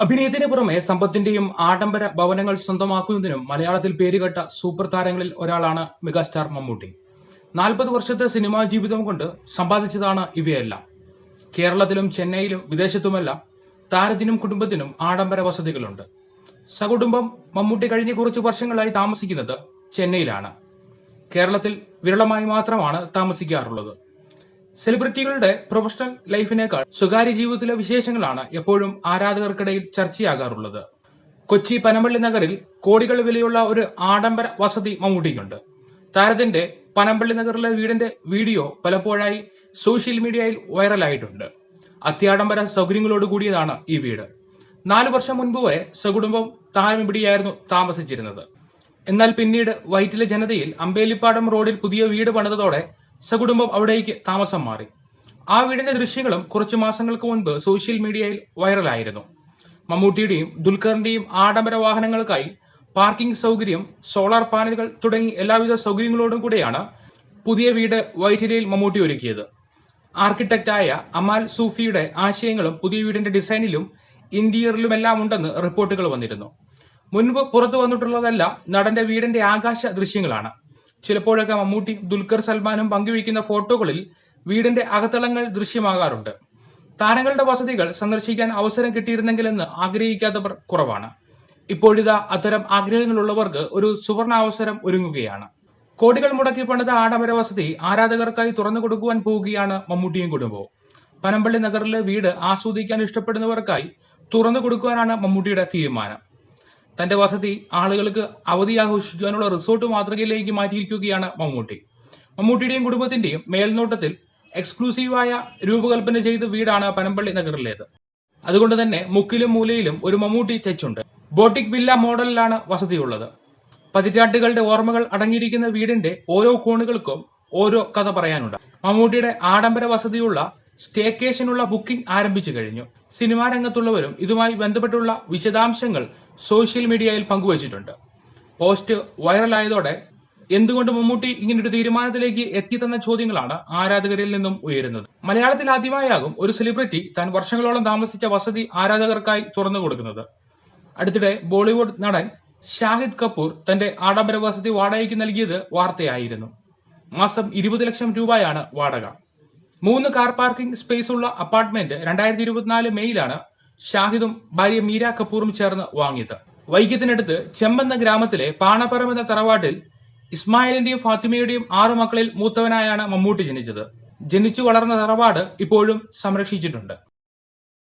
അഭിനയത്തിന് പുറമെ സമ്പത്തിന്റെയും ആഡംബര ഭവനങ്ങൾ സ്വന്തമാക്കുന്നതിനും മലയാളത്തിൽ പേരുകെട്ട സൂപ്പർ താരങ്ങളിൽ ഒരാളാണ് മെഗാസ്റ്റാർ മമ്മൂട്ടി. നാൽപ്പത് വർഷത്തെ സിനിമാ ജീവിതം കൊണ്ട് സമ്പാദിച്ചതാണ് ഇവയെല്ലാം. കേരളത്തിലും ചെന്നൈയിലും വിദേശത്തുമെല്ലാം താരത്തിനും കുടുംബത്തിനും ആഡംബര വസതികളുണ്ട്. സകുടുംബം മമ്മൂട്ടി കഴിഞ്ഞ കുറച്ച് വർഷങ്ങളായി താമസിക്കുന്നത് ചെന്നൈയിലാണ്. കേരളത്തിൽ വിരളമായി മാത്രമാണ് താമസിക്കാറുള്ളത്. സെലിബ്രിറ്റികളുടെ പ്രൊഫഷണൽ ലൈഫിനേക്കാൾ സ്വകാര്യ ജീവിതത്തിലെ വിശേഷങ്ങളാണ് എപ്പോഴും ആരാധകർക്കിടയിൽ ചർച്ചയാകാറുള്ളത്. കൊച്ചി പനമ്പള്ളി നഗറിൽ കോടികൾ വിലയുള്ള ഒരു ആഡംബര വസതി മമ്മൂട്ടിക്കുണ്ട്. താരത്തിന്റെ പനമ്പള്ളി നഗറിലെ വീടിന്റെ വീഡിയോ പലപ്പോഴായി സോഷ്യൽ മീഡിയയിൽ വൈറലായിട്ടുണ്ട്. അത്യാഡംബര സൗകര്യങ്ങളോട് കൂടിയതാണ് ഈ വീട്. നാലു വർഷം മുൻപ് വരെ സകുടുംബം താരം താമസിച്ചിരുന്നത്. എന്നാൽ പിന്നീട് വൈറ്റിലെ ജനതയിൽ അമ്പേലിപ്പാടം റോഡിൽ പുതിയ വീട് പണിതതോടെ സകുടുംബം അവിടേക്ക് താമസം മാറി. ആ വീടിന്റെ ദൃശ്യങ്ങളും കുറച്ചു മാസങ്ങൾക്ക് മുൻപ് സോഷ്യൽ മീഡിയയിൽ വൈറലായിരുന്നു. മമ്മൂട്ടിയുടെയും ദുൽഖറിന്റെയും ആഡംബര വാഹനങ്ങൾക്കായി പാർക്കിംഗ് സൗകര്യം സോളാർ പാനലുകൾ തുടങ്ങി എല്ലാവിധ സൗകര്യങ്ങളോടും കൂടെയാണ് പുതിയ വീട് വൈറ്റിലയിൽ മമ്മൂട്ടി ഒരുക്കിയത്. ആർക്കിടെക്റ്റായ അമാൽ സൂഫിയുടെ ആശയങ്ങളും പുതിയ വീടിന്റെ ഡിസൈനിലും ഇന്റീരിയറിലുമെല്ലാം ഉണ്ടെന്ന് റിപ്പോർട്ടുകൾ വന്നിരുന്നു. മുൻപ് പുറത്തു വന്നിട്ടുള്ളതല്ല നടന്റെ വീടിന്റെ ആകാശ ദൃശ്യങ്ങളാണ്. ചിലപ്പോഴൊക്കെ മമ്മൂട്ടി ദുൽഖർ സൽമാനും പങ്കുവയ്ക്കുന്ന ഫോട്ടോകളിൽ വീടിന്റെ അകത്തളങ്ങൾ ദൃശ്യമാകാറുണ്ട്. താരങ്ങളുടെ വസതികൾ സന്ദർശിക്കാൻ അവസരം കിട്ടിയിരുന്നെങ്കിലെന്ന് ആഗ്രഹിക്കാത്തവർ കുറവാണ്. ഇപ്പോഴിതാ അത്തരം ആഗ്രഹങ്ങളുള്ളവർക്ക് ഒരു സുവർണാവസരം ഒരുങ്ങുകയാണ്. കോടികൾ മുടക്കി പണിത ആഡംബര വസതി ആരാധകർക്കായി തുറന്നു കൊടുക്കുവാൻ പോവുകയാണ് മമ്മൂട്ടിയും കുടുംബവും. പനമ്പള്ളി നഗറിലെ വീട് ആസ്വദിക്കാൻ ഇഷ്ടപ്പെടുന്നവർക്കായി തുറന്നു കൊടുക്കുവാനാണ് മമ്മൂട്ടിയുടെ തീരുമാനം. തന്റെ വസതി ആളുകൾക്ക് അവധി ആഘോഷിക്കാനുള്ള റിസോർട്ട് മാതൃകയിലേക്ക് മാറ്റിയിരിക്കുകയാണ് മമ്മൂട്ടി. മമ്മൂട്ടിയുടെയും കുടുംബത്തിന്റെയും മേൽനോട്ടത്തിൽ എക്സ്ക്ലൂസീവായ രൂപകൽപ്പന ചെയ്ത വീടാണ് പനമ്പള്ളി നഗറിലേത്. അതുകൊണ്ട് തന്നെ മുക്കിലും മൂലയിലും ഒരു മമ്മൂട്ടി തെച്ചുണ്ട്. ബോട്ടിക് വില്ല മോഡലിലാണ് വസതിയുള്ളത്. പതിറ്റാണ്ടുകളുടെ ഓർമ്മകൾ അടങ്ങിയിരിക്കുന്ന വീടിന്റെ ഓരോ കോണുകൾക്കും ഓരോ കഥ പറയാനുണ്ട്. മമ്മൂട്ടിയുടെ ആഡംബര വസതിയുള്ള സ്റ്റേക്കേഷനുള്ള ബുക്കിംഗ് ആരംഭിച്ചു കഴിഞ്ഞു. സിനിമാ രംഗത്തുള്ളവരും ഇതുമായി ബന്ധപ്പെട്ടുള്ള വിശദാംശങ്ങൾ സോഷ്യൽ മീഡിയയിൽ പങ്കുവച്ചിട്ടുണ്ട്. പോസ്റ്റ് വൈറലായതോടെ എന്തുകൊണ്ട് മമ്മൂട്ടി ഇങ്ങനൊരു തീരുമാനത്തിലേക്ക് എത്തിത്തന്ന ചോദ്യങ്ങളാണ് ആരാധകരിൽ നിന്നും ഉയരുന്നത്. മലയാളത്തിൽ ആദ്യമായാകും ഒരു സെലിബ്രിറ്റി താൻ വർഷങ്ങളോളം താമസിച്ച വസതി ആരാധകർക്കായി തുറന്നു കൊടുക്കുന്നത്. അടുത്തിടെ ബോളിവുഡ് നടൻ ഷാഹിദ് കപൂർ തന്റെ ആഡംബര വസതി വാടകയ്ക്ക് നൽകിയത് വാർത്തയായിരുന്നു. മാസം ഇരുപത് ലക്ഷം രൂപയാണ് വാടക. മൂന്ന് കാർ പാർക്കിംഗ് സ്പേസ് ഉള്ള അപ്പാർട്ട്മെന്റ് രണ്ടായിരത്തി ഇരുപത്തിനാല് മെയ്യിലാണ് ഷാഹിദും ഭാര്യ മീര കപൂറും ചേർന്ന് വാങ്ങിയത്. വൈക്കത്തിനടുത്ത് ചെമ്പെന്ന ഗ്രാമത്തിലെ പാണപ്പറം എന്ന തറവാട്ടിൽ ഇസ്മായിലിന്റെയും ഫാത്തിമയുടെയും ആറു മക്കളിൽ മൂത്തവനായാണ് മമ്മൂട്ടി ജനിച്ചത്. ജനിച്ചു വളർന്ന തറവാട് ഇപ്പോഴും സംരക്ഷിച്ചിട്ടുണ്ട്.